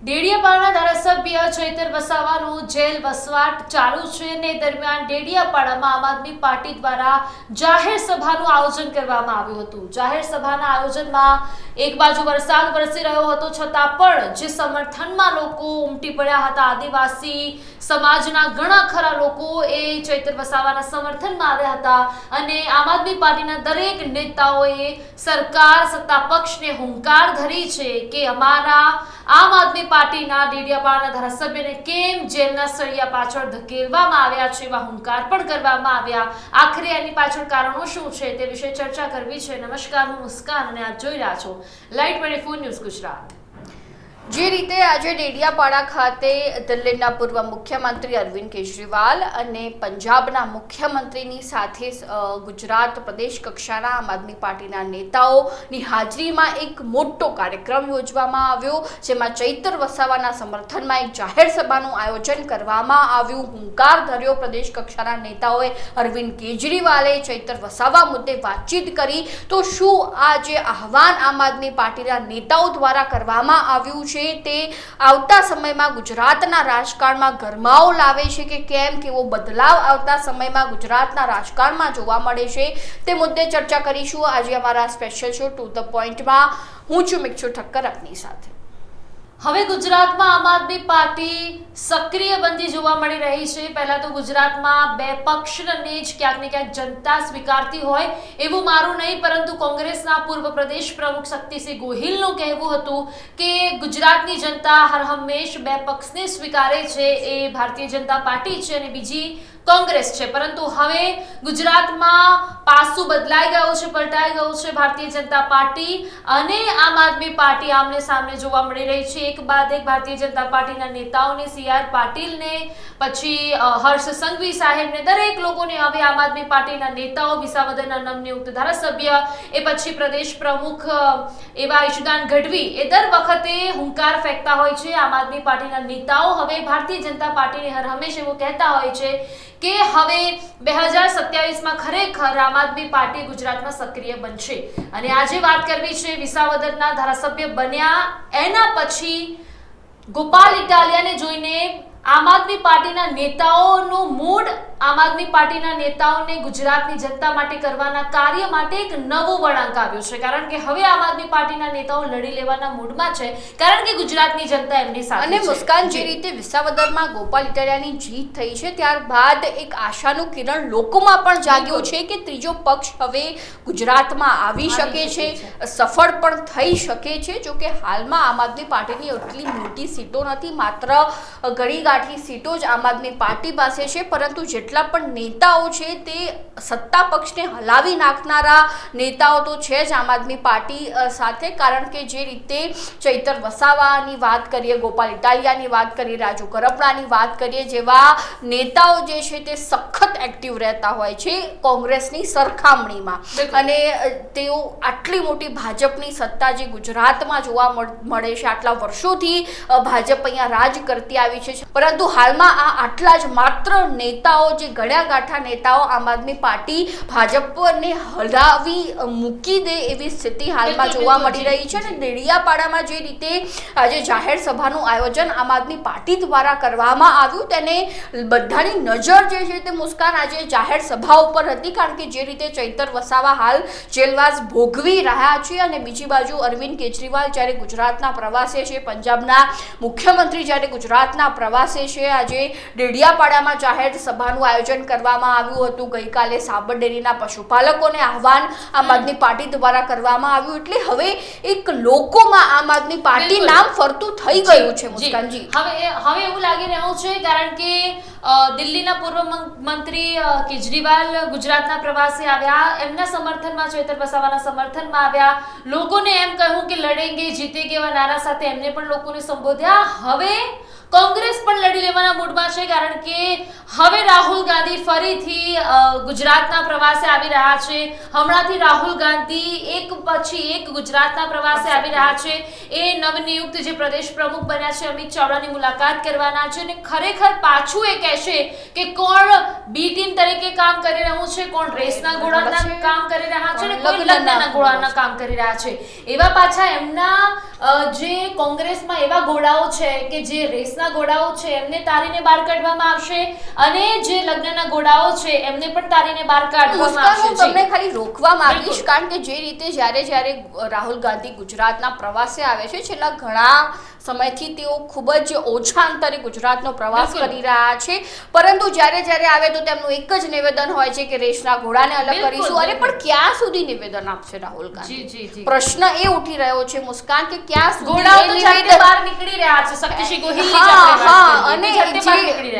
ડેડિયાપાડાના ધારાસભ્ય ચૈતર વસાવાનું જેલ વસવાટ ચાલુ છે ને દરમિયાન ડેડિયાપાડામાં આમ આદમી પાર્ટી દ્વારા જાહેર સભાનું આયોજન કરવામાં આવ્યું હતું. જાહેર સભાના આયોજનમાં એક બાજુ વરસાદ વરસી રહ્યો હતો, છતાં પણ જે સમર્થનમાં લોકો ઉમટી પડ્યા હતા, આદિવાસી સમાજના ઘણા ખરા લોકો એ ચૈતર વસાવાના સમર્થનમાં આવ્યા હતા અને આમ આદમી પાર્ટીના દરેક નેતાઓએ સરકાર, સત્તા પક્ષને હુંકાર ધરી છે કે અમારા આમ આદમી પાર્ટીના ડેડિયાપાડાના ધારાસભ્યને કેમ જેલના સળિયા પાછળ ધકેલવામાં આવ્યા છે એવા હુંકાર પણ કરવામાં આવ્યા. આખરે એની પાછળ કારણો શું છે તે વિશે ચર્ચા કરવી છે. નમસ્કાર, હું મુસ્કાન અને આપ જોઈ રહ્યા છો live twenty four news Gujarat. જે રીતે આજે ડેડિયાપાડા ખાતે દિલ્હીના પૂર્વ મુખ્યમંત્રી અરવિંદ કેજરીવાલ અને પંજાબના મુખ્યમંત્રીની સાથે ગુજરાત પ્રદેશ કક્ષાના આમ આદમી પાર્ટીના નેતાઓની હાજરીમાં એક મોટો કાર્યક્રમ યોજવામાં આવ્યો, જેમાં ચૈતર વસાવાના સમર્થનમાં એક જાહેર સભાનું આયોજન કરવામાં આવ્યું. હુંકાર ધર્યો પ્રદેશ કક્ષાના નેતાઓએ અરવિંદ કેજરીવાલે ચૈતર વસાવા મુદ્દે વાતચીત કરી. તો શું આ જે આહવાન આમ આદમી પાર્ટીના નેતાઓ દ્વારા કરવામાં આવ્યું છે? તે આવતા સમયમાં ગુજરાતના રાજકારણમાં ગરમાવો લાવે છે કે કેમ, કેવો બદલાવ આવતા સમયમાં ગુજરાતના રાજકારણમાં જોવા મળે છે તે મુદ્દે ચર્ચા કરીશું. આજે અમારા સ્પેશિયલ શો ટુ ધ પોઈન્ટમાં હું છું મિક્ષુ ઠક્કર, આપની સાથે. હવે ગુજરાતમાં આમ આદમી પાર્ટી સક્રિય બનતી જોવા મળી રહી છે. પહેલા તો ગુજરાતમાં બે પક્ષને જ ક્યાંક ને ક્યાંક જનતા સ્વીકારતી હોય એવું મારું નહીં, પરંતુ કોંગ્રેસના પૂર્વ પ્રદેશ પ્રમુખ શક્તિસિંહ ગોહિલનું કહેવું હતું કે ગુજરાતની જનતા હર હંમેશ બે પક્ષને સ્વીકારે છે. એ ભારતીય જનતા પાર્ટી છે અને બીજી કોંગ્રેસ છે. પરંતુ હવે ગુજરાતમાં પાસું બદલાઈ ગયું છે, પલટાઈ ગયું છે ભારતીય જનતા પાર્ટી. અને આમ આદમી પાર્ટી આમને સામને જોવા મળી રહી છે. એક બાદ એક ભારતીય જનતા પાર્ટીના નેતાઓને સી આર પાટીલને, પછી હર્ષ સંઘવી સાહેબને, દરેક લોકોને હવે આમ આદમી પાર્ટીના નેતાઓ, વિસાવદરના નવનિયુક્ત ધારાસભ્ય, એ પછી પ્રદેશ પ્રમુખ એવા ઈશુદાન ગઢવી, એ દર વખતે હુંકાર ફેંકતા હોય છે. આમ આદમી પાર્ટીના નેતાઓ હવે ભારતીય જનતા પાર્ટીને હર હંમેશ એવું કહેતા હોય છે કે હવે બે હજાર સત્યાવીસમાં ખરેખર આમ આદમી પાર્ટી ગુજરાતમાં સક્રિય બનશે? અને આજે વાત કરવી છે વિસાવદરના ધારાસભ્ય બન્યા. એના પછી ગોપાલ ઇટાલિયાને જોઈને આમ આદમી પાર્ટીના નેતાઓનું મૂડ આમ આદમી પાર્ટીના નેતાઓને ગુજરાતની જનતા માટે કરવાના કાર્ય માટે એક નવો વળાંક આવ્યો છે. કારણ કે હવે આમ આદમી પાર્ટીના નેતાઓ લડી લેવાના મૂડમાં છે. કારણ કે ગુજરાતની જનતા એમની સાથે અને મુસ્કાન જે રીતે વિસાવદરમાં ગોપાલ ઇટાલિયાની જીત થઈ છે ત્યારબાદ એક આશાનું કિરણ લોકોમાં પણ જાગ્યું છે કે ત્રીજો પક્ષ હવે ગુજરાતમાં આવી શકે છે સફળ પણ થઈ શકે છે જો કે હાલમાં આમ આદમી પાર્ટીની એટલી મોટી સીટો નથી માત્ર ગાંઠી સીટો જ આમ આદમી પાર્ટી પાસે છે પરંતુ જેટલા પણ નેતાઓ છે તે સત્તા પક્ષને હલાવી નાખનારા નેતાઓ તો છે જ આમ આદમી પાર્ટી સાથે. કારણ કે જે રીતે ચૈતર વસાવાની વાત કરીએ ગોપાલ ઇટાલિયાની વાત કરીએ રાજુ કરપડાની વાત કરીએ જેવા નેતાઓ જે છે તે સખત એક્ટિવ રહેતા હોય છે કોંગ્રેસની સરખામણીમાં. અને તેઓ આટલી મોટી ભાજપની સત્તા જે ગુજરાતમાં જોવા મળ- મળે છે આટલા વર્ષોથી ભાજપ અહીંયા રાજ કરતી આવી છે. પરંતુ હાલમાં આ આટલા જ માત્ર નેતાઓ જે ગળ્યા ગાંઠા નેતાઓ આમ આદમી પાર્ટી ભાજપને હલાવી મૂકી દે એવી સ્થિતિ હાલમાં જોવા મળી રહી છે અને. દેડિયાપાડામાં જે રીતે આજે જાહેર સભાનું આયોજન આમ આદમી પાર્ટી દ્વારા કરવામાં આવ્યું તેને બધાની નજર જે છે તે મુસ્કાન આજે જાહેર સભા ઉપર હતી કારણ કે જે રીતે ચૈતર વસાવા હાલ જેલવાસ ભોગવી રહ્યા છે અને બીજી બાજુ અરવિંદ કેજરીવાલ જ્યારે ગુજરાતના પ્રવાસે છે પંજાબના મુખ્યમંત્રી જ્યારે ગુજરાતના પ્રવાસે છે આજે ડેડિયાપાડામાં જાહેર સભાનું આયોજન કરવામાં આવ્યું હતું. ગઈકાલે સાબર ડેરીના પશુપાલકોને આહવાન આમ આદમી પાર્ટી દ્વારા કરવામાં આવ્યું એટલે હવે એક લોકોમાં આમ આદમી પાર્ટી નામ ફરતું થઈ ગયું છે મુસ્કાનજી. હવે હવે એવું લાગી રહ્યું છે કારણ કે દિલ્હીના પૂર્વ મંત્રી કેજરીવાલ ગુજરાતના પ્રવાસે આવ્યા. એમના સમર્થનમાં ચેતર વસાવાના સમર્થનમાં આવ્યા. લોકોને એમ કહ્યું કે લડેંગે જીતેંગે એવા નારા સાથે એમને પણ લોકોને સંબોધ્યા. હવે કોંગ્રેસ પણ લડી લેવાના મૂડમાં છે કારણ કે હવે રાહુલ ગાંધી ફરીથી ગુજરાતના પ્રવાસે આવી રહ્યા છે. હમણાંથી રાહુલ ગાંધી એક પછી એક ગુજરાતના પ્રવાસે આવી રહ્યા છે. એ નવનિયુક્ત જે પ્રદેશ પ્રમુખ બન્યા છે અમિત ચાવડાની મુલાકાત કરવાના છે અને ખરેખર પાછું એ કહેશે કે કોણ બી ટીમ તરીકે કામ કરી રહ્યું છે કોણ રેસના ઘોડાના કામ કરી રહ્યા છે અને કોણ લગ્નના ઘોડાના કામ કરી રહ્યા છે. એવા પાછા એમના જે કોંગ્રેસમાં એવા ઘોડાઓ છે કે જે રેસના ગોડાઓ છે એમને તારીને બહાર કાઢવામાં આવશે અને જે લગ્નના ગોડાઓ છે એમને પણ તારીને બહાર કાઢવામાં આવશે. હું તમને ખાલી રોકવા માંગીશ કારણ કે જે રીતે જ્યારે જ્યારે રાહુલ ગાંધી ગુજરાતના પ્રવાસે આવે છે છેલ્લા ઘણા સમયથી તેઓ ખૂબ જ ઓછા અંતરે ગુજરાતનો પ્રવાસ કરી રહ્યા છે. પરંતુ જ્યારે જ્યારે આવે તો તેમનું એક જ નિવેદન હોય છે કે રેસના ઘોડાને અલગ કરીશું. અરે પણ ક્યાં સુધી નિવેદન આપશે રાહુલ ગાંધી? પ્રશ્ન એ ઉઠી રહ્યો છે મુસ્કાન કે ક્યાં સુધી બહાર નીકળી રહ્યા છે. શક્તિસિંહ કરીએ. અને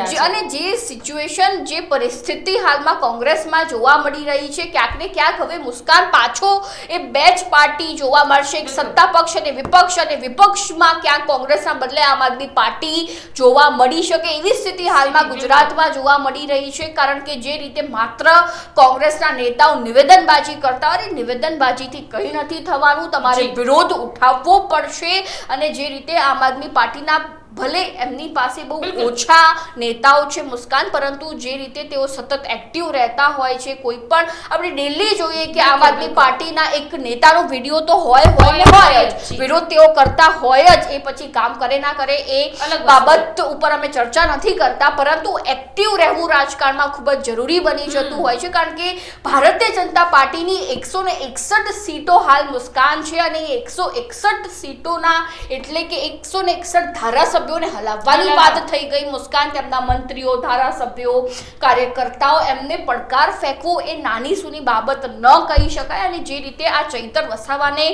જે. અને જે સિચ્યુએશન જે પરિસ્થિતિ હાલમાં કોંગ્રેસમાં જોવા મળી રહી છે ક્યાંક ને ક્યાંક હવે મુસ્કાન પાછો એ બેચ પાર્ટી જોવા મળશે. સત્તા પક્ષ અને વિપક્ષ અને વિપક્ષમાં ક્યાંક કોંગ્રેસના બદલે આમ આદમી પાર્ટી જોવા મળી શકે એવી સ્થિતિ હાલમાં ગુજરાતમાં જોવા મળી રહી છે કારણ કે જે રીતે માત્ર કોંગ્રેસના નેતાઓ નિવેદનબાજી કરતા હોય નિવેદનબાજીથી કંઈ નથી થવાનું તમારે વિરોધ ઉઠાવવો પડશે અને જે રીતે આમ આદમી પાર્ટીના ભલે એમની પાસે બહુ ઓછા નેતાઓ છે મુસ્કાન પરંતુ જે રીતે તેઓ સતત એક્ટિવ રહેતા હોય છે કોઈ પણ આપણે ડેલી જોઈએ કે આમ આદમી પાર્ટીના એક નેતાનો વીડિયો તો હોય હોય ને હોય, જ. વિરોધ તેઓ કરતા હોય જ એ પછી કામ કરે ના કરે એ બાબત ઉપર અમે ચર્ચા નથી કરતા પરંતુ એક્ટિવ રહેવું રાજકારણમાં ખૂબ જ જરૂરી બની જતું હોય છે કારણ કે ભારતીય જનતા પાર્ટીની એકસો ને એકસઠ સીટો હાલ મુસ્કાન છે અને એકસો એકસઠ સીટોના એટલે કે એકસો ને એકસઠ ધારાસભ્યોને હલાવવાની વાત થઈ ગઈ. મુસ્કાન તેમના મંત્રીઓ ધારાસભ્યો કાર્યકર્તાઓ એમને પડકાર ફેંકવો એ નાની સુની બાબત ન કહી શકાય અને જે રીતે આ ચૈતર વસાવાને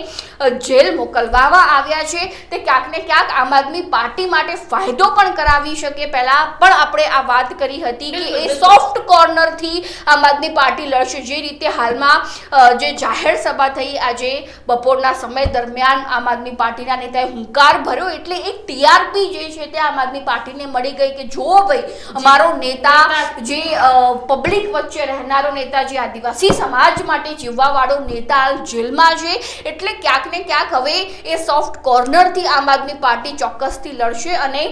જેલ મોકલવામાં આવ્યા છે તે ક્યાંક ને ક્યાંક આમ આદમી પાર્ટી માટે ફાયદો પણ કરાવી શકે. પહેલા પણ આપણે આ વાત કરી હતી કે એ. સોફ્ટ કોર્નરથી આમ આદમી પાર્ટી લડશે. જે રીતે હાલમાં જે જાહેર સભા થઈ આજે બપોરના સમય દરમિયાન આમ આદમી પાર્ટીના નેતાએ હુંકાર ભર્યો એટલે એક ટીઆરપી જે છે તે આમ આદમી પાર્ટીને મળી ગઈ કે જો ભાઈ અમારો નેતા જે પબ્લિક વચ્ચે રહેનારો નેતા જે આદિવાસી સમાજ માટે જીવવાવાળો નેતા હાલ જેલમાં છે એટલે ક્યાંક ને ક્યાંક હવે એ સોફ્ટ કોર્નરથી આમ આદમી પાર્ટી ચોક્કસથી લડશે અને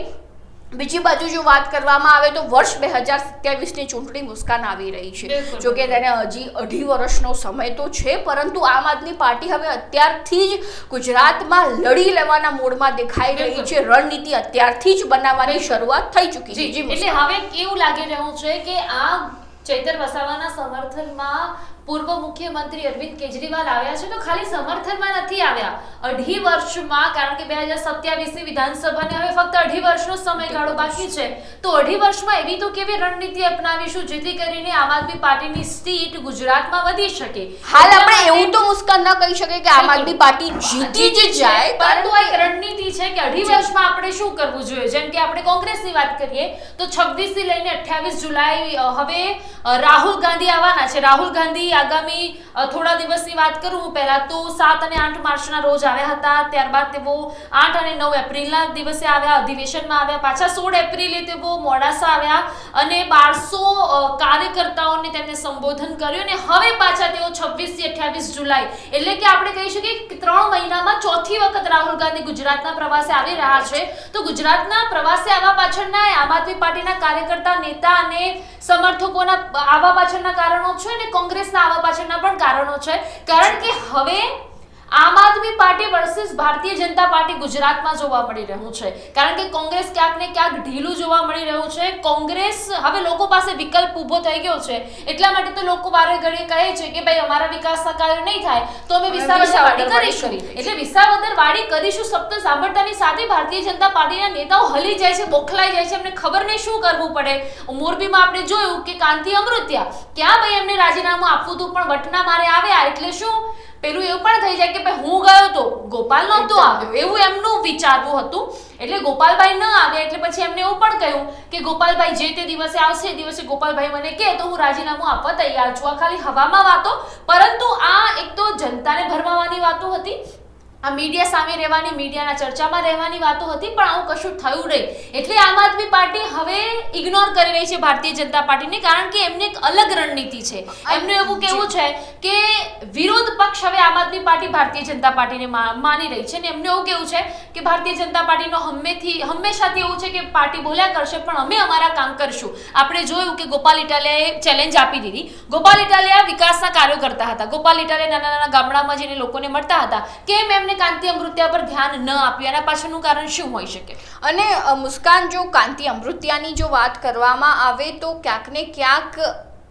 બીજી બાજુ જો વાત કરવામાં આવે તો વર્ષ બે હજાર સત્યાવીસની ચૂંટણી મુસ્કાન આવી રહી છે. જો કે તેને હજી અઢી વર્ષનો સમય તો છે પરંતુ આમ આદમી પાર્ટી હવે અત્યારથી જ ગુજરાતમાં લડી લેવાના મૂડમાં દેખાઈ રહી છે. રણનીતિ અત્યારથી જ બનાવવાની શરૂઆત થઈ ચૂકી છે. એટલે હવે કેવું લાગી રહ્યું છે કે આ ચૈતર વસાવાના સમર્થનમાં પૂર્વ મુખ્યમંત્રી અરવિંદ કેજરીવાલ આવ્યા છે તો ખાલી સમર્થનમાં નથી આવ્યા. અઢી વર્ષમાં કારણ કે બે હજાર સત્યાવીસની વિધાનસભાને હવે ફક્ત અઢી વર્ષનો સમયગાળો બાકી છે તો અઢી વર્ષમાં એવી તો કેવી રણનીતિ અપનાવીશું જેથી કરીને આમ આદમી પાર્ટીની સીટ ગુજરાતમાં વધી શકે. હાલ આપણે એવું તો મુસ્કાન ન કહી શકીએ કે આમ આદમી પાર્ટી જીતી જ જાય પરંતુ આ એક રણનીતિ છે કે અઢી વર્ષમાં આપણે શું કરવું જોઈએ? જેમ કે આપણે કોંગ્રેસની વાત કરીએ તો 26 થી લઈને 28 જુલાઈ હવે રાહુલ ગાંધી આવવાના છે. રાહુલ ગાંધી આગામી થોડા દિવસની વાત કરું હું પહેલા તો સાત અને આઠ માર્ચના રોજ આવ્યા હતા. ત્યારબાદ તેઓ આઠ અને નવ એપ્રિલના દિવસે આવ્યા, અધિવેશનમાં આવ્યા, પાછા સોળ એપ્રિલે તેઓ મોડાસા આવ્યા અને બારસો કાર્યકર્તાઓને તેમને સંબોધન કર્યું અને હવે પાછા તેઓ છવ્વીસથી અઠ્યાવીસ જુલાઈ, એટલે કે આપણે કહી શકીએ કે ત્રણ મહિનામાં ચોથી વખત રાહુલ ગાંધી ગુજરાતના પ્રવાસે આવી રહ્યા છે. તો ગુજરાતના પ્રવાસે આવવા પાછળના આમ આદમી પાર્ટીના કાર્યકર્તા, નેતા અને સમર્થકોના આવવા પાછળના કારણો છે અને કોંગ્રેસના આવવા પાછળના પણ કારણો છે. કારણ કે હવે આમ Aadmi party versus Bharatiya Janata party ગુજરાતમાં જોવા મળી રહ્યું છે. કારણ કે કોંગ્રેસ ક્યાંક ને ક્યાંક ઢીલું જોવા મળી રહ્યું છે. કોંગ્રેસ હવે લોકો પાસે વિકલ્પ ઊભો થઈ ગયો છે. એટલા માટે તો લોકો વારે ઘડીએ કહે છે કે ભાઈ અમારા વિકાસના કાર્ય નહીં થાય તો અમે વિસાવદર વાડી કરીશું. એટલે વિસાવદર વાડી કરીશું શબ્દ સાંભળતાની સાથે ભારતીય જનતા પાર્ટીના નેતાઓ હલી જાય છે બોખલાઈ જાય છે. એમને ખબર નહીં શું કરવું પડે. મોરબીમાં આપણે જોયું કે કાંતિ અમૃત્યા ક્યાં ભાઈ એમને રાજીનામું આપવું હતું પણ વટના મારે આવ્યા એટલે શું? પેલું એવું પણ થઈ જાય કે ભાઈ હું ગયો તો ગોપાલ નહોતો આવ્યો. એવું એમનું વિચારવું હતું. એટલે ગોપાલભાઈ ન આવ્યા એટલે પછી એમને એવું પણ કહ્યું કે ગોપાલભાઈ જે તે દિવસે આવશે દિવસે ગોપાલભાઈ મને કહે તો હું રાજીનામું આપવા તૈયાર છું. આ ખાલી હવામાં વાતો. પરંતુ આ એક તો જનતાને ભરમાવાની વાતો હતી. આ મીડિયા સામે રહેવાની, મીડિયાના ચર્ચામાં રહેવાની વાતો હતી, પણ આવું કશું થયું નહીં. એટલે આમ આદમી પાર્ટી હવે ઇગ્નોર કરી રહી છે ભારતીય જનતા પાર્ટીને, કારણ કે એમને એક અલગ રણનીતિ છે. એમનું એવું કેવું છે કે વિરોધ પક્ષ હવે આમ આદમી પાર્ટી ભારતીય જનતા પાર્ટીને માની રહી છે. અને એમનું એવું કેવું છે કે ભારતીય જનતા પાર્ટીનો હંમેથી હંમેશાથી એવું છે કે પાર્ટી બોલ્યા કરશે, પણ અમે અમારા કામ કરશું. આપણે જોયું કે ગોપાલ ઇટાલિયાએ ચેલેન્જ આપી દીધી. ગોપાલ ઇટાલિયા વિકાસના કાર્યો કરતા હતા. ગોપાલ ઇટાલિયા નાના નાના ગામડામાં જઈને લોકોને મળતા હતા. કેમ એમને કાંતિ અમૃત્યા પર ધ્યાન ન આપ્યું. એના પાછળનું કારણ શું હોઈ શકે? અને મુસ્કાન, જો કાંતિ અમૃત્યાની જો વાત કરવામાં આવે તો ક્યાંક ને ક્યાંક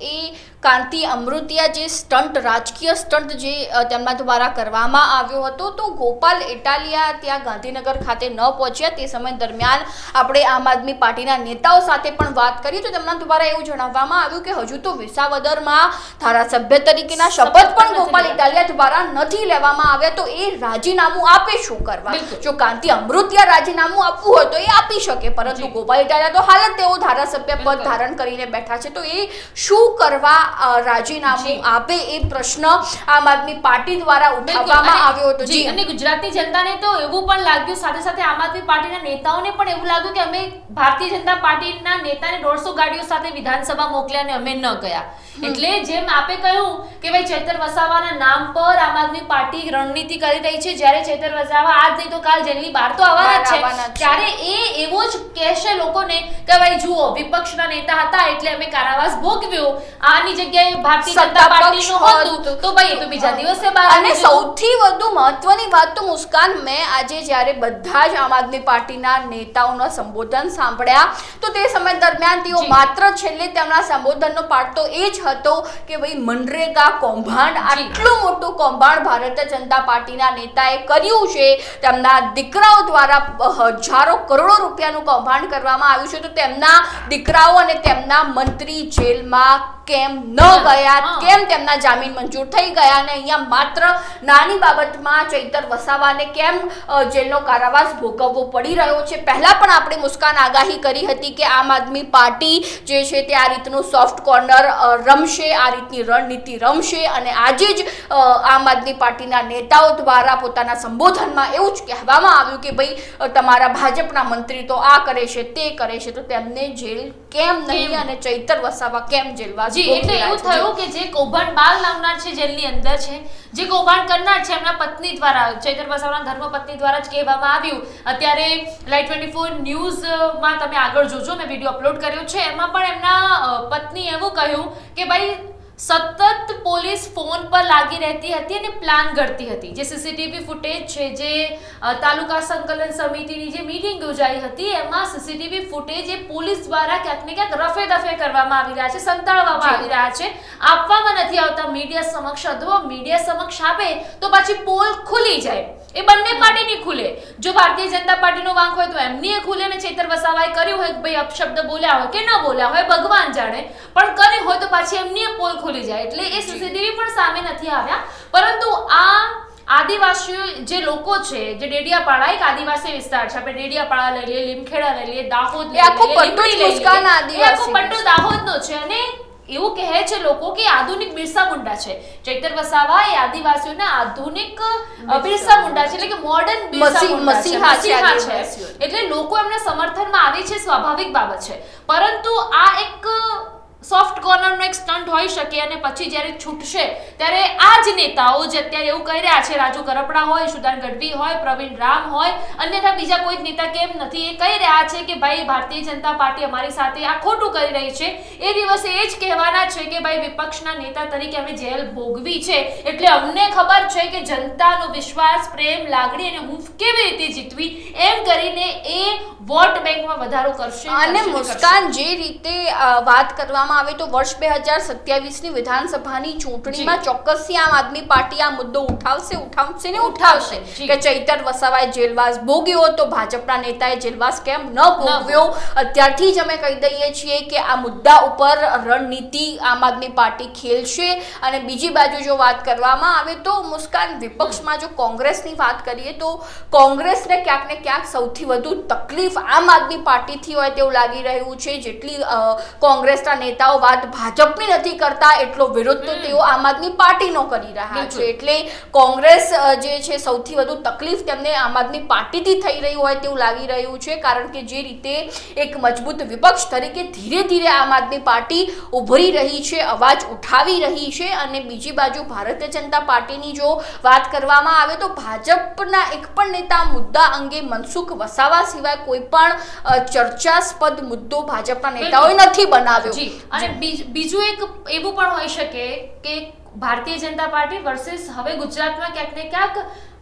એ કાંતિ અમૃતિયા જે સ્ટન્ટ રાજકીય સ્ટન્ટ જે તેમના દ્વારા કરવામાં આવ્યો હતો તો ગોપાલ ઇટાલિયા ત્યાં ગાંધીનગર ખાતે ન પહોંચ્યા. તે સમય દરમિયાન આપણે આમ આદમી પાર્ટીના નેતાઓ સાથે પણ વાત કરી તો તેમના દ્વારા એવું જણાવવામાં આવ્યું કે હજુ તો વિસાવદરમાં ધારાસભ્ય તરીકેના શપથ પણ ગોપાલ ઇટાલિયા દ્વારા નથી લેવામાં આવ્યા તો એ રાજીનામું આપે શું કરવા? જો કાંતિ અમૃતિયા રાજીનામું આપવું હોય તો એ આપી શકે પરંતુ ગોપાલ ઇટાલિયા તો હાલ જ તેઓ ધારાસભ્ય પદ ધારણ કરીને બેઠા છે તો એ શું કરવા રાજીનામું આપે એ પ્રશ્ન આમ આદમી પાર્ટી દ્વારા ઉઠાવવામાં આવ્યો હતો. જી, અને ગુજરાતની જનતાને તો એવું પણ લાગ્યું સાથે સાથે આમ આદમી પાર્ટીના નેતાઓને પણ એવું લાગ્યું કે અમે ભારતીય જનતા પાર્ટીના નેતાને દોઢસો ગાડીઓ સાથે વિધાનસભા મોકલ્યા અને અમે ન ગયા. એટલે જેમ આપે કહ્યું કે ભાઈ ચેતર વસાવાના નામ પર આમ આદમી પાર્ટી રણનીતિ કરી રહી છે જ્યારે ચેતર વસાવા આજ નહીં તો કાલ જેલની બહાર તો આવવાના છે. ત્યારે એ એવો જ કહેશે લોકોને કે ભાઈ જુઓ વિપક્ષના નેતા હતા એટલે અમે કારાવાસ ભોગવ્યો. આની જગ્યાએ ભારતીય જનતા પાર્ટીનું હતું તો ભાઈ તો બીજા દિવસે બહાર અને સૌથી વધુ મહત્વની વાત તો મુસ્કાન મેં આજે જ્યારે બધા જ આમ આદમી પાર્ટીના નેતાઓના સંબોધન સાંભળ્યા તો તે સમય દરમિયાન તેઓ માત્ર છેલ્લે તેમના સંબોધનનો પાઠ તો એ જ હતો કે ભાઈ મનરેગા કૌભાંડ આટલું મોટું કૌભાંડ ભારતીય જનતા પાર્ટીના નેતાએ કર્યું છે. તેમના દીકરાઓ દ્વારા હજારો કરોડો રૂપિયાનું કૌભાંડ કરવામાં આવ્યું છે. તો તેમના દીકરાઓ અને તેમના મંત્રી જેલમાં કેમ ન ગયા કેમ તેમના જામીન મંજૂર થઈ ગયા અને અહીંયા માત્ર નાની બાબતમાં ચૈતર વસાવાને કેમ જેલનો કારાવાસ ભોગવવો પડી રહ્યો છે? પહેલા પણ આપણે મુસ્કાન આગાહી કરી હતી કે આમ આદમી પાર્ટી જે છે તે આ રીતનું સોફ્ટ કોર્નર રમશે આ રીતની રણનીતિ રમશે અને આજે જ આમ આદમી પાર્ટીના નેતાઓ દ્વારા પોતાના સંબોધનમાં એવું જ કહેવામાં આવ્યું કે ભાઈ તમારા ભાજપના મંત્રી તો આ કરે છે તે કરે છે તો તેમને જેલ કેમ નહીં અને ચૈતર વસાવા કેમ જેલવાસ જી એટલે એવું થયું કે જે કૌભાંડ બાલ લાવનાર છે જેલની અંદર છે જે કૌભાંડ કરનાર છે એમના પત્ની દ્વારા ચૈતર વસાવાના ધર્મપત્ની દ્વારા જ કહેવામાં આવ્યું. અત્યારે લાઈવ ટ્વેન્ટી ફોર ન્યૂઝમાં તમે આગળ જોજો મેં વીડિયો અપલોડ કર્યો છે. એમાં પણ એમના પત્ની એવું કહ્યું કે ભાઈ સતત પોલીસ ફોન પર લાગી રહેતી હતી અને પ્લાન ઘડતી હતી. જે સીસીટીવી ફૂટેજ છે જે તાલુકા સંકલન સમિતિની જે મીટિંગ યોજાઈ હતી એમાં સીસીટીવી ફૂટેજ એ પોલીસ દ્વારા ક્યાંક ને ક્યાંક રફે દફે કરવામાં આવી રહ્યા છે સંતાડવામાં આવી રહ્યા છે. આપવામાં નથી આવતા મીડિયા સમક્ષ અથવા મીડિયા સમક્ષ આપે તો પછી પોલ ખુલી જાય. એ બંને પાર્ટીની ખુલે. જો ભારતીય જનતા પાર્ટીનો વાંક હોય તો એમની એ ખુલે ને ચેતર વસાવાએ કર્યું હોય કે ભાઈ અપશબ્દ બોલ્યા હોય કે ન બોલ્યા હોય ભગવાન જાણે. પણ કર્યું હોય તો પાછી એમની એ પોલ ખુલી જાય. એટલે એ સીસીટીવી પણ સામે નથી આવ્યા. પરંતુ આ આદિવાસીઓ જે લોકો છે જે ડેડિયાપાડા એક આદિવાસી વિસ્તાર છે. આપણે ડેડિયાપાડા લઈ લઈએ લીમખેડા લઈ લઈએ દાહોદ આખો પટ્ટો દાહોદનો છે અને એવું કહે છે લોકો કે આધુનિક બિરસા મુંડા છે. ચૈતર વસાવા એ આદિવાસીઓના આધુનિક બિરસા મુંડા છે. એટલે કે મોડર્ન બિરસા મુંડા છે. મસીહા. છે એટલે લોકો એમના સમર્થનમાં આવે છે સ્વાભાવિક બાબત છે. પરંતુ આ એક સોફ્ટ કોર્નરનો એક સ્ટન્ટ હોઈ શકે અને પછી જ્યારે છૂટશે, ત્યારે આ જ નેતાઓ જે અત્યારે એવું કહી રહ્યા છે, રાજુ કરપડા હોય, સુદાન ગઢવી હોય, પ્રવીણ રામ હોય, અન્યથા બીજા કોઈ જ નેતા કેમ નથી, એ કહી રહ્યા છે કે ભાઈ, ભારતીય જનતા પાર્ટી અમારી સાથે આ ખોટું કરી રહી છે. એ દિવસે એ જ કહેવાના છે કે ભાઈ, વિપક્ષના નેતા તરીકે અમે જેલ ભોગવી છે, એટલે અમને ખબર છે કે જનતાનો વિશ્વાસ, પ્રેમ, લાગણી અને હૂંફ કેવી રીતે જીતવી, એમ કરીને એ વોટ બેંકમાં વધારો કરશે અને. મુસ્કાન જે રીતે વાત કરવામાં આવે તો વર્ષ બે હજાર સત્યાવીસની વિધાનસભાની ચૂંટણીમાં ચોક્કસથી આમ આદમી પાર્ટી આ મુદ્દો ઉઠાવશે ઉઠાવશે ને ઉઠાવશે ઉઠાવશે, કે ચૈતર વસાવાએ જેલવાસ ભોગ્યો તો ભાજપના નેતાએ જેલવાસ કેમ ન ભોગવ્યો? અત્યારથી જ અમે કહી દઈએ છીએ કે આ મુદ્દા ઉપર રણનીતિ આમ આદમી પાર્ટી ખેલશે. અને બીજી બાજુ જો વાત કરવામાં આવે તો મુસ્કાન વિપક્ષમાં જો કોંગ્રેસની વાત કરીએ તો કોંગ્રેસને ક્યાંક ને ક્યાંક સૌથી વધુ તકલીફ આમ આદમી પાર્ટીથી હોય તેવું લાગી રહ્યું છે. જેટલી કોંગ્રેસના નેતાઓ વાત ભાજપની નથી કરતા એટલો વિરોધ તો તેઓ આમ આદમી પાર્ટીનો કરી રહ્યા છે. એટલે કોંગ્રેસ જે છે સૌથી વધુ તકલીફ તેમને આમ આદમી પાર્ટીથી થઈ રહી હોય તેવું લાગી રહ્યું છે. કારણ કે જે રીતે એક મજબૂત વિપક્ષ તરીકે ધીરે ધીરે આમ આદમી પાર્ટી ઉભરી રહી છે અવાજ ઉઠાવી રહી છે અને બીજી બાજુ ભારતીય જનતા પાર્ટીની જો વાત કરવામાં આવે તો ભાજપના એક પણ નેતા મુદ્દા અંગે મનસુખ વસાવા સિવાય કોઈ પણ ચર્ચાસ્પદ મુદ્દો ભાજપના નેતાઓએ નથી બનાવ્યો. અને બીજું એક એવું પણ હોઈ શકે કે ભારતીય જનતા પાર્ટી વર્સેસ હવે ગુજરાતમાં ક્યાંક ને ક્યાંક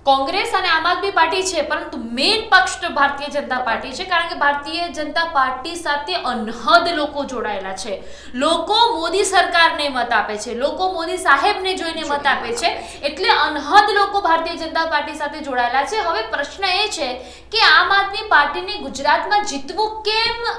કોંગ્રેસ અને આમ આદમી પાર્ટી છે, પરંતુ મેઇન પક્ષ ભારતીય જનતા પાર્ટી છે, કારણ કે ભારતીય જનતા પાર્ટી સાથે અનહદ લોકો જોડાયેલા છે. લોકો મોદી સરકારને મત આપે છે, લોકો મોદી સાહેબને જોઈને મત આપે છે, એટલે અનહદ લોકો ભારતીય જનતા પાર્ટી સાથે જોડાયેલા છે. હવે પ્રશ્ન એ છે કે આમ આદમી પાર્ટીને ગુજરાતમાં જીતવું કેમ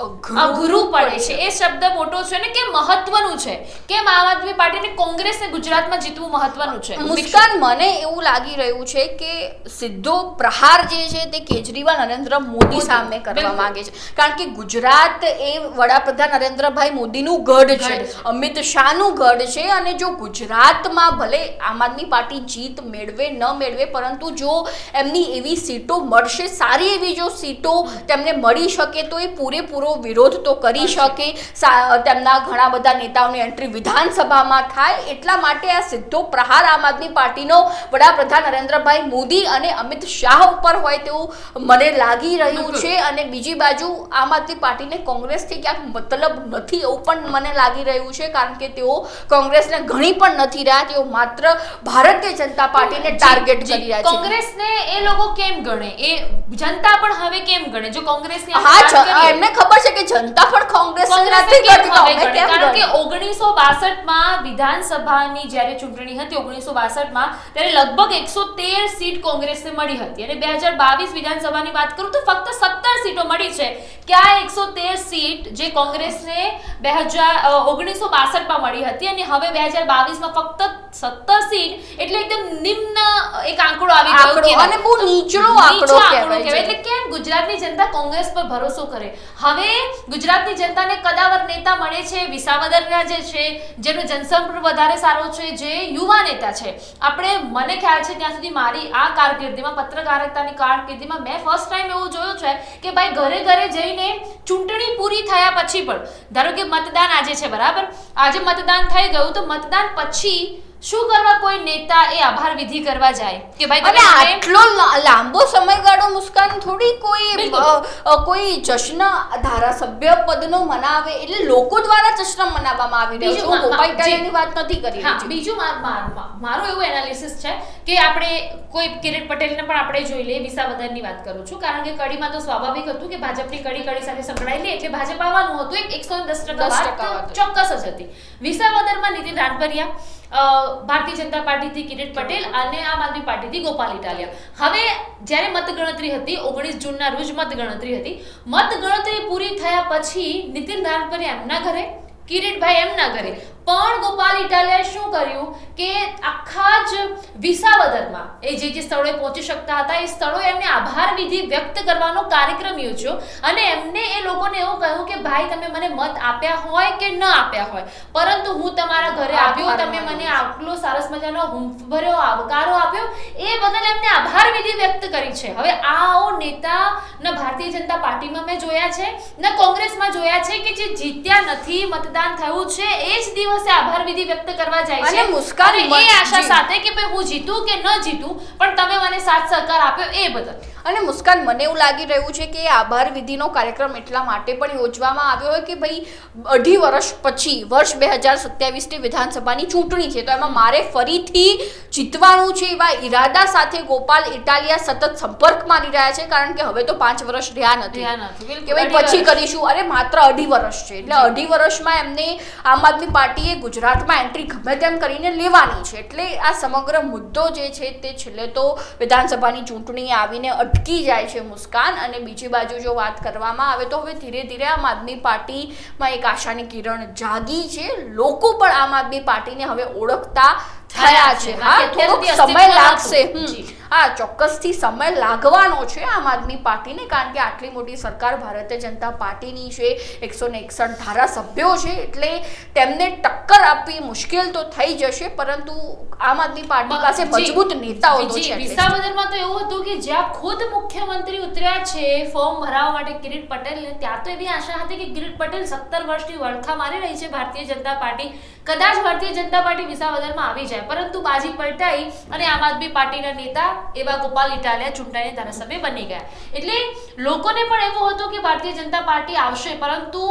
અઘરું પડે છે. એ શબ્દ મોટો છે ને કે મહત્વનું છે. કેમ આમ આદમી પાર્ટીને કોંગ્રેસને ગુજરાતમાં જીતવું મહત્વનું છે? મુસ્કાન મને એવું લાગી રહ્યું છે કે સીધો પ્રહાર જે છે તે કેજરીવાલ નરેન્દ્ર મોદી સામે કરવા માંગે છે. કારણ કે ગુજરાત એ વડાપ્રધાન નરેન્દ્રભાઈ મોદીનું ગઢ છે. અમિત શાહનું ગઢ છે અને જો ગુજરાતમાં ભલે આમ આદમી પાર્ટી જીત મેળવે ન મેળવે પરંતુ જો એમની એવી સીટો મળશે સારી એવી જો સીટો તેમને મળી શકે તો એ પૂરેપૂરો વિરોધ તો કરી શકે. તેમના ઘણા બધા નેતાઓની એન્ટ્રી વિધાનસભામાં થાય એટલા માટે આ સીધો પ્રહાર આમ આદમી પાર્ટીનો વડાપ્રધાન નરેન્દ્રભાઈ મોદી અને અમિત શાહ ઉપર હોય તેવું મને લાગી રહ્યું છે અને બીજી બાજુ આમ આદમી પાર્ટીને કોંગ્રેસથી ક્યાંક મતલબ નથી એવું પણ મને લાગી રહ્યું છે કારણ કે તેઓ કોંગ્રેસને ઘણી પણ નથી રહ્યા. તેઓ માત્ર ભારતીય જનતા પાર્ટીને ટાર્ગેટ કરી રહ્યા છે. કોંગ્રેસને એ લોકો કેમ ગણે? એ જનતા પણ હવે કેમ ગણે? જો કોંગ્રેસની હા એમને ખબર છે કે જનતા પણ કોંગ્રેસ નથી કરતી તો અમે કેમ કારણ કે 1962 માં વિધાનસભાની જ્યારે ચૂંટણી હતી 1962 માં ત્યારે લગભગ એકસો તેર સીટ કોંગ્રેસને મળી હતી. અને બે હજાર બાવીસ વિધાનસભાની વાત કરું તો ફક્ત સત્તર સીટો મળી છે. કે આ એકસો તેર સીટ જે કોંગ્રેસને 2000 1962 માં મળી હતી અને હવે 2022 માં ફક્ત સત્તર સીટ એટલે એકદમ નિમ્ન એક આંકડો આવી ગયો કે. અને બહુ નીચલો આંકડો કહેવાય. એટલે કેમ ગુજરાતની જનતા કોંગ્રેસ પર ભરોસો કરે? હવે ગુજરાતની જનતાને કદાવર નેતા મળે છે. વિસાવદરના જે છે, જેનો જનસંપર્ક વધારે સારો છે, જે યુવા નેતા છે. આપણે, મને ખ્યાલ છે, ત્યાં સુધી મારી આ કારકિર્દીમાં પત્રકારતાની કારકિર્દીમાં મેં ફર્સ્ટ ટાઈમ એવું જોયું છે કે ભાઈ ઘરે ઘરે જઈને ચૂંટણી પૂરી થયા પછી પણ, ધારો કે મતદાન આજે છે, બરાબર? આજે મતદાન થઈ ગયું, તો મતદાન પછી શું કરવા કોઈ નેતા એ આભાર વિધિ કરવા જાય? કે ભાઈ તમે આટલો લાંબો સમયગાળો મુસ્કાન થોડી કોઈ કોઈ જશ્ન ધારાસભ્ય પદનો મનાવે એટલે લોકો દ્વારા જશ્ન મનાવવામાં આવી રહ્યો છે. ગોપાઈ. ઇટાલિયાની વાત નથી કરી હા બીજું માર- એવું એનાલિસિસ છે કે આપણે કોઈ કિરીટ પટેલને પણ આપણે જોઈ લઈએ વિસાવદરની વાત કરું છું. કારણ કે કડીમાં તો સ્વાભાવિક હતું કે ભાજપની કડી કડી સાથે સંકળાયેલી એટલે ભાજપ આવવાનું હતું. એક એકસો દસ ટકા 10% વાત વાત. ચોક્કસ જ હતી. વિસાવદરમાં નીતિન રાણપરિયા અ, ભારતીય જનતા પાર્ટીથી કિરીટ પટેલ અને આમ આદમી પાર્ટીથી ગોપાલ ઇટાલિયા. હવે જ્યારે મતગણતરી હતી, ઓગણીસ જૂનના રોજ મતગણતરી હતી, મતગણતરી પૂરી થયા પછી નીતિન રાણપરિયા એમના ઘરે, કિરીટભાઈ એમના ઘરે પણ ગોપાલ ઇટાલિયાએ શું કર્યું કે આખા જ વિસાવદરમાં એ જે જે સ્થળોએ પહોંચી શકતા હતા એ સ્થળોએ એમને આભાર વિધિ વ્યક્ત કરવાનો કાર્યક્રમ યોજ્યો અને એમને એ લોકોને એવું કહ્યું કે ભાઈ તમે મને મત આપ્યા હોય કે ન આપ્યા હોય? પરંતુ હું તમારા ઘરે આવ્યો તમે મને આટલો સરસ મજાનો હુંફભર્યો આવકારો આપ્યો એ બદલ એમને આભાર વિધિ વ્યક્ત કરી છે. હવે આવો નેતા ન ભારતીય જનતા પાર્ટીમાં મેં જોયા છે ન કોંગ્રેસમાં જોયા છે કે જે જીત્યા નથી મતદાન થયું છે એ જ દિવસે આભાર વિધિ વ્યક્ત કરવા જાય છે. અને મુસ્કાન એ આશા સાથે કે ભાઈ હું જીતું કે ન જીતું પણ તમે મને સાથ સહકાર આપ્યો એ બદલ. અને મુસ્કાન મને એવું લાગી રહ્યું છે કે આભાર વિધિનો કાર્યક્રમ એટલા માટે પણ યોજવામાં આવ્યો હોય કે ભાઈ અઢી વર્ષ પછી વર્ષ બે હજાર સત્યાવીસની વિધાનસભાની ચૂંટણી છે તો એમાં મારે ફરીથી જીતવાનું છે એવા ઈરાદા સાથે ગોપાલ ઇટાલિયા સતત સંપર્ક મારી રહ્યા છે કારણ કે હવે તો પાંચ વર્ષ રહ્યા નથી. કે ભાઈ પછી કરીશું. અરે માત્ર અઢી વર્ષ છે. એટલે અઢી વર્ષમાં એમને આમ આદમી પાર્ટીએ ગુજરાતમાં એન્ટ્રી ગમે તેમ કરીને લેવાની છે. એટલે આ સમગ્ર મુદ્દો જે છે તે છેલ્લે તો વિધાનસભાની ચૂંટણી આવીને અટકી જાય છે મુસ્કાન અને બીજી બાજુ જો વાત કરવામાં આવે તો હવે ધીરે ધીરે આમ આદમી પાર્ટીમાં એક આશાની કિરણ જાગી છે. લોકો પણ આમ આદમી પાર્ટીને હવે ઓળખતા થયા છે. હા થોડોક સમય લાગશે. હા ચોક્કસથી સમય લાગવાનો છે આમ આદમી પાર્ટીને કારણ કે આટલી મોટી સરકાર ભારતીય જનતા પાર્ટીની છે એકસો ને એકસઠ ધારાસભ્યો છે એટલે તેમને ટક્કર આપવી મુશ્કેલ તો થઈ જશે પરંતુ આમ આદમી પાર્ટી પાસે મજબૂત નેતાઓ તો છે વિસાવદરમાં તો એવું હતું કે જ્યાં ખુદ મુખ્યમંત્રી ઉતર્યા છે ફોર્મ ભરાવવા માટે કિરીટ પટેલ ત્યાં તો એવી આશા હતી કે કિરીટ પટેલ સત્તર વર્ષથી વળખા મારી રહી છે ભારતીય જનતા પાર્ટી. કદાચ ભારતીય જનતા પાર્ટી વિસાવદરમાં આવી જાય. પરંતુ બાજી પલટાઈ અને આમ આદમી પાર્ટીના નેતા એવા ગોપાલ ઇટાલિયા ચૂંટાઈને ધારાસભ્ય બની ગયા. એટલે લોકોને પણ એવું હતું કે ભારતીય જનતા પાર્ટી આવશે, પરંતુ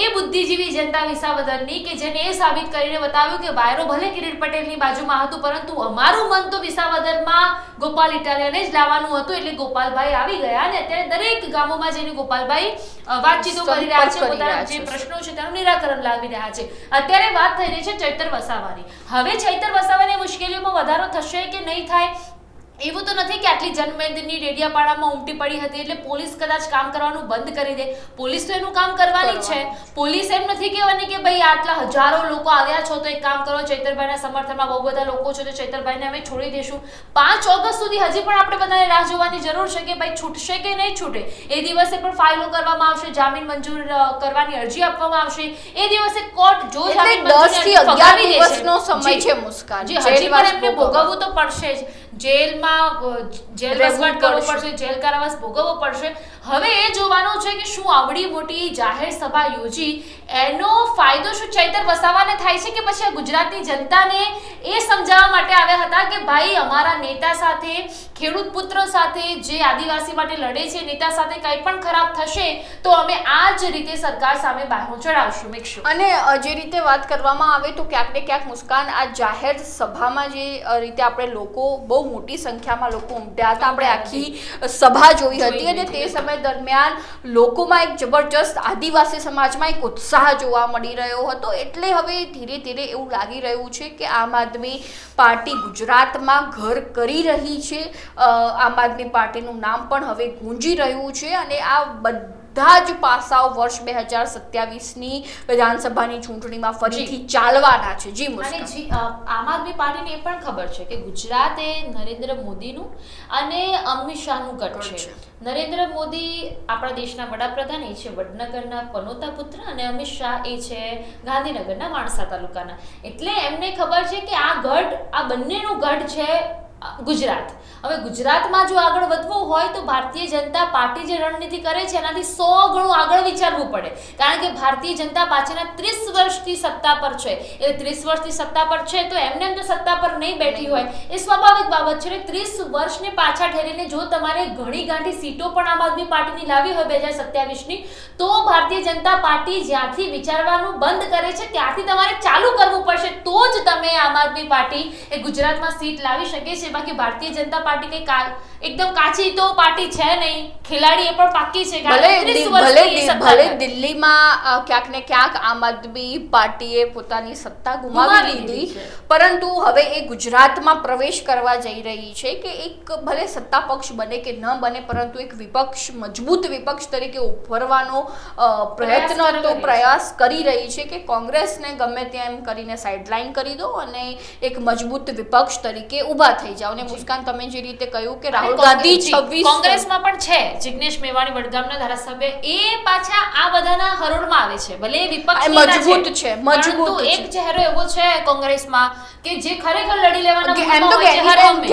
એ બુદ્ધિજીવી જનતા વિસાવદરની કે જેને એ સાબિત કરીને બતાવ્યું કે વાયરો ભલે કિરીટ પટેલની બાજુમાં હતું પરંતુ અમારું મન તો વિસાવદરમાં ગોપાલ ઇટાલિયાને જ લાવવાનું હતું એટલે ગોપાલભાઈ આવી ગયા અને અત્યારે દરેક ગામોમાં જઈને ગોપાલભાઈ વાતચીતો કરી રહ્યા છે પોતાના જે પ્રશ્નો છે તેનું નિરાકરણ લાવી રહ્યા છે. અત્યારે વાત થઈ રહી છે ચૈતર વસાવાની. હવે ચૈતર વસાવાની મુશ્કેલીઓમાં વધારો થશે કે નહીં થાય? એવું તો નથી કે આટલી જનમેદની ડેડિયાપાડામાં ઉમટી પડી હતી એટલે પોલીસ કદાચ કામ કરવાનું બંધ કરી દે. પોલીસ તો એનું કામ કરવાની છે. પોલીસ એમ નથી કહેવાની કે ભાઈ આટલા હજારો લોકો આવ્યા છો તો એક કામ કરો ચૈતરભાઈના સમર્થનમાં બહુ બધા લોકો છે તો ચૈતરભાઈને અમે છોડી દઈશું પાંચ ઓગસ્ટ સુધી હજી પણ આપણે બધાને રાહ જોવાની જરૂર છે કે ભાઈ છૂટશે કે નહીં છૂટે. એ દિવસે પણ ફાઇલો કરવામાં આવશે જામીન મંજૂર કરવાની અરજી આપવામાં આવશે. એ દિવસે કોર્ટ જો જામીન મંજૂરી ફગાવી. દિવસનો સમય છે મુસ્કાન. હજી પણ એમને ભોગવવું તો પડશે જ. જેલમાં જેલ વસવાટ કરવો. પડશે જેલ કારાવાસ ભોગવવો પડશે હવે એ જોવાનું છે કે શું આવડી મોટી જાહેર સભા યોજી એનો ફાયદો શું ચૈતર વસાવાને થાય છે કે પછી આ ગુજરાતની જનતાને એ સમજાવવા માટે આવ્યા હતા કે ભાઈ અમારા નેતા સાથે ખેડૂત પુત્ર સાથે જે આદિવાસી માટે લડે છે નેતા સાથે કંઈ પણ ખરાબ થશે તો અમે આ જ રીતે સરકાર સામે બહારો ચડાવશું મેકશું. અને જે રીતે વાત કરવામાં આવે તો ક્યાંક ને ક્યાંક મુસ્કાન આ જાહેર સભામાં જે રીતે આપણે લોકો બહુ મોટી સંખ્યામાં લોકો ઉમટ્યા હતા. આપણે આખી સભા જોઈ જોઈ હતી અને તે સમય દરમિયાન લોકોમાં એક જબરજસ્ત આદિવાસી સમાજમાં એક ઉત્સાહ જોવા મળી રહ્યો હતો. એટલે હવે ધીરે ધીરે એવું લાગી રહ્યું છે કે આમ આદમી પાર્ટી ગુજરાતમાં ઘર કરી રહી છે. આમ આદમી પાર્ટીનું નામ પણ હવે ગુંજી રહ્યું છે અને આ બધા જ પાસાઓ વર્ષ બે હજાર સત્યાવીસની વિધાનસભાની ચૂંટણીમાં ફરીથી ચાલવાના છે. જી અને જી આમ આદમી પાર્ટીને એ પણ ખબર છે કે ગુજરાત એ નરેન્દ્ર મોદીનું અને અમિત શાહનું ગઢ છે. નરેન્દ્ર મોદી આપણા દેશના વડાપ્રધાન એ છે વડનગરના પનોતા પુત્ર અને અમિત શાહ એ છે ગાંધીનગરના માણસા તાલુકાના. એટલે એમને ખબર છે કે આ ગઢ આ બંનેનું ગઢ છે ગુજરાત. હવે ગુજરાતમાં જો આગળ વધવું હોય તો ભારતીય જનતા પાર્ટી જે રણનીતિ કરે છે, એનાથી સો ગણું આગળ વિચારવું પડે. કારણ કે ભારતીય જનતા પાછળના ત્રીસ વર્ષથી સત્તા પર છે. એ ત્રીસ વર્ષથી સત્તા પર છે તો એમને એમ તો સત્તા પર નહીં બેઠી હોય. એ સ્વાભાવિક બાબત છે ત્રીસ વર્ષને પાછા ઠેરીને જો તમારે ઘણી ગાંઠી સીટો પણ આમ આદમી પાર્ટીની લાવી હોય બે હજાર સત્યાવીસની, તો ભારતીય જનતા પાર્ટી જ્યાંથી વિચારવાનું બંધ કરે છે, ત્યાંથી તમારે ચાલુ કરવું પડશે. તો જ તમે આમ આદમી પાર્ટી એ ગુજરાતમાં સીટ લાવી શકે છે. બાકી ભારતીય જનતા પાર્ટી કઈ એકદમ કાચી તો પાર્ટી છે નહીં. ખેલાડી એ પણ પાકી છે ભલે કે 30 દિ- વર્ષથી ભલે દિલ્હીમાં ક્યાંક ને ક્યાંક આમ આદમી પાર્ટીએ પોતાની સત્તા ગુમાવી દીધી પરંતુ હવે એ ગુજરાતમાં પ્રવેશ કરવા જઈ રહી છે કે એક ભલે સત્તા પક્ષ બને કે ન બને પરંતુ એક વિપક્ષ મજબૂત વિપક્ષ તરીકે ઉભરવાનો પ્રયત્ન તો પ્રયાસ કરી રહી છે કે કોંગ્રેસને ગમે તેમ કરીને સાઇડલાઇન કરી દો અને એક મજબૂત વિપક્ષ તરીકે ઊભા થઈ જાઓ. અને મુસ્કાન તમે જે રીતે કહ્યું કે રાહુલ કોંગ્રેસ- છવ્વીસ કોંગ્રેસમાં પણ છે. જિગ્નેશ મેવાણી વડગામના ધારાસભ્ય. એ પાછા આ બધાના હરોળમાં આવે છે. ભલે વિપક્ષ મજબૂત છે, મજબૂત એક ચહેરો એવો છે કોંગ્રેસમાં કે જે ખરેખર લડી લેવાના એમ તો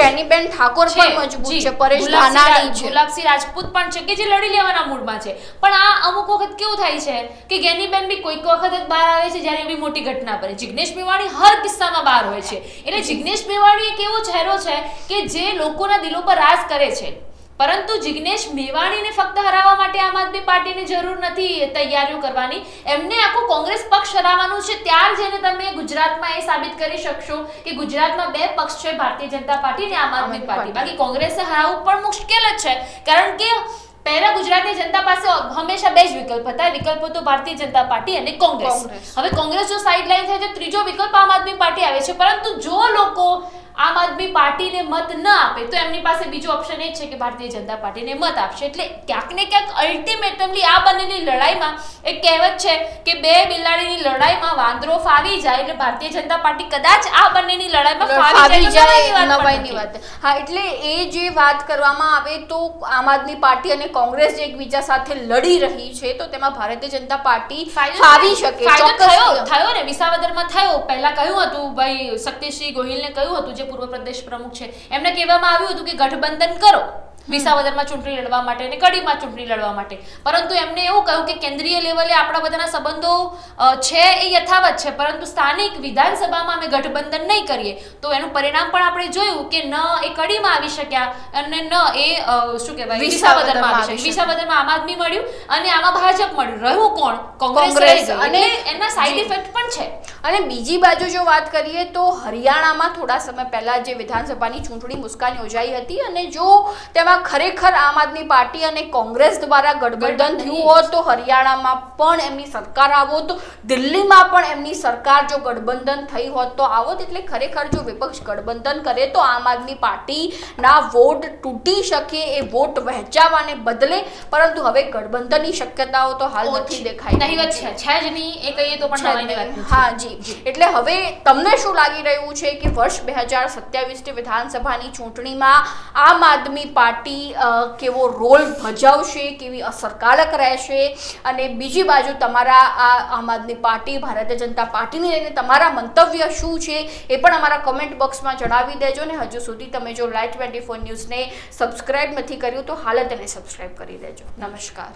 ગેનીબેન ઠાકોર પણ મજબૂત છે પરેશ ધાનાણી છે. ગુલાબસિંહ રાજપૂત પણ છે કે જે લડી લેવાના મૂડમાં છે. પણ આ અમુક વખત કેવું થાય છે કે ગેનીબેન બી કોઈક વખત જ બહાર આવે છે જ્યારે એવી મોટી ઘટના બને. જિગ્નેશ મેવાણી હર કિસ્સામાં બહાર હોય છે. એટલે જિગ્નેશ મેવાણી એક એવો ચહેરો છે કે જે લોકોના દિલો પર કરે છે. પરંતુ જિગ્નેશ મેવાણીને ફક્ત હરાવવા માટે આમ આદમી પાર્ટીની જરૂર નથી તૈયારીઓ કરવાની. એમને આખું કોંગ્રેસ પક્ષ હરાવવાનું છે ત્યાર જઈને તમે ગુજરાતમાં એ સાબિત કરી શકશો કે ગુજરાતમાં બે પક્ષ છે ભારતીય જનતા પાર્ટી અને આમ આદમી પાર્ટી. બાકી કોંગ્રેસે હરાવવું પણ મુશ્કેલ જ છે કારણ કે પહેલા ગુજરાતની જનતા પાસે હંમેશા બે જ વિકલ્પ હતા. વિકલ્પો તો ભારતીય જનતા પાર્ટી અને કોંગ્રેસ. કોંગ્રેસ. હવે કોંગ્રેસ જો સાઈડ લાઈન થાય તો ત્રીજો વિકલ્પ આમ આદમી પાર્ટી આવે છે. પરંતુ જો લોકો આમ આદમી પાર્ટીને મત ન આપે તો એમની પાસે બીજો ઓપ્શન એ છે કે ભારતીય જનતા પાર્ટીને મત આપશે. એટલે ક્યાંક ને ક્યાંક અલ્ટિમેટમલી આ બંનેની લડાઈમાં એક કહેવત છે કે બે બિલાડીની લડાઈમાં વાંદરો ફાવી જાય એટલે ભારતીય જનતા પાર્ટી કદાચ આ બંનેની લડાઈમાં ફાવી જાય નવાઈની વાત હા એટલે એ જે વાત કરવામાં આવે તો આમ આદમી પાર્ટી અને કોંગ્રેસ જે એકબીજા સાથે લડી રહી છે તો તેમાં ભારતીય જનતા પાર્ટી ફાવી શકે થયો. થયો. ને વિસાવદરમાં થયો. પહેલા કહ્યું હતું ભાઈ શક્તિસિંહ ગોહિલને કહ્યું હતું પૂર્વ પ્રદેશ પ્રમુખ છે. એમને કહેવામાં આવ્યું હતું કે ગઠબંધન કરો. વિસાવદરમાં ચૂંટણી લડવા માટે અને કડીમાં ચૂંટણી લડવા માટે. પરંતુ એમને એવું કહ્યું કે કેન્દ્રીય લેવલે આપણા બધાના સંબંધો છે એ યથાવત છે પરંતુ સ્થાનિક વિધાનસભામાં અમે ગઠબંધન નહીં કરીએ. તો એનું પરિણામ પણ આપણે જોયું કે ન એ કડીમાં આવી શક્યા અને ન એ શું કહેવાય વિસાવદરમાં આવી શક્યા. વિસાવદરમાં આમ આદમી મળ્યું અને આમાં ભાજપ મળ્યું. રહ્યું કોણ? કોંગ્રેસ. અને એના સાઈડ ઇફેક્ટ પણ છે. અને બીજી બાજુ જો વાત કરીએ તો હરિયાણામાં થોડા સમય પહેલા જે વિધાનસભાની ચૂંટણી મુસ્કાન યોજાઈ હતી અને જો તેમાં ખરેખર આમ આદમી પાર્ટી અને કોંગ્રેસ દ્વારા ગઠબંધન થયું હોત તો હરિયાણામાં પણ એમની સરકાર આવોત દિલ્હીમાં પણ એમની સરકાર જો ગઠબંધન થઈ હોત તો આવોત. એટલે ખરેખર જો વિપક્ષ ગઠબંધન કરે તો આમ આદમી પાર્ટીના વોટ તૂટી શકે એ વોટ વહેંચાવાને બદલે. પરંતુ હવે ગઠબંધનની શક્યતાઓ તો હાલ નથી દેખાય નહીં નહીવત છે. છે. જ નહીં એ કહીએ તો પણ હા જી એટલે હવે તમને શું લાગી રહ્યું છે કે વર્ષ બે હજાર સત્યાવીસની વિધાનસભાની ચૂંટણીમાં આમ આદમી પાર્ટી પાર્ટી કેવો રોલ ભજવશે, કેવી અસરકારક રહેશે? અને બીજી બાજુ તમારા આ આમ આદમી પાર્ટી, ભારતીય જનતા પાર્ટીને લઈને તમારા મંતવ્ય શું છે એ પણ અમારા કમેન્ટ બોક્સમાં જણાવી દેજો ને હજુ સુધી તમે જો લાઈવ ટ્વેન્ટી ફોર ન્યૂઝને સબસ્ક્રાઈબ નથી કર્યું તો હાલ તેને સબસ્ક્રાઈબ કરી દેજો. નમસ્કાર.